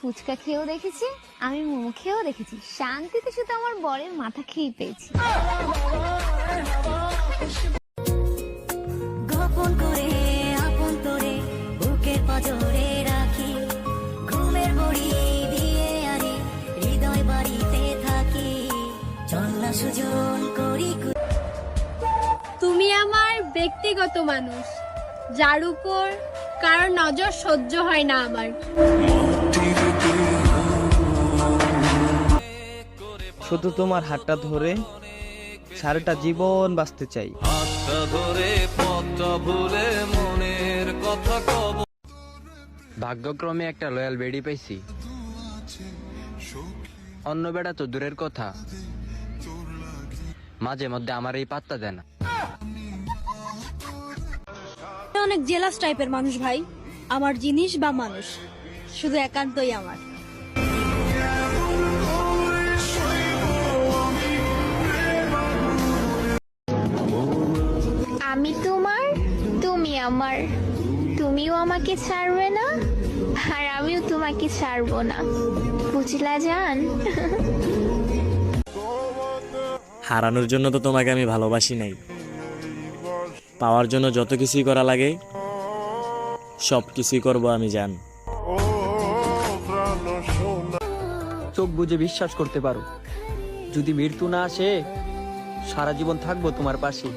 ফুচকা খেয়েও দেখেছি আমি মোমো খেয়েও দেখেছি। শান্তিতে শুধু আমার বরের মাথা খেয়ে পেয়েছি। গোপন করে আপন করে বুকের পাজরে রাখি। ঘুমের বড়ি দিয়ে আরে হৃদয় বাড়িতে থাকি। চল না সুজন করি তুমি আমার ব্যক্তিগত মানুষ যার উপর কারও নজর সহ্য হয় না আমার। শুধু তোমার হাতটা ধরে সারাটা জীবন বাঁচতে চাই। হাতটা ধরে পথটা ভুলে মনের কথা কব। ভাগ্যক্রমে একটা লয়াল বেডি পাইছি। অন্য বেড়া তো দূরের কথা। মাঝে মধ্যে আমার এই পাত্তা দেয় না। অনেক জেলাস টাইপের মানুষ ভাই। আমার জিনিস বা মানুষ শুধু একান্তই আমার। আমি তোমার তুমি আমার। তুমিও আমাকে ছাড়বে না আর আমিও তোমাকে ছাড়বো না। বুঝলা জান? হারানোর জন্য তো তোমাকে আমি ভালোবাসি নাই। পাওয়ার জন্য যত কিছুই করা লাগে, সব কিছুই করব আমি, জান। চোখ বুঝে বিশ্বাস করতে পারো। যদি মৃত্যু না আসে, সারা জীবন থাকব তোমার পাশে।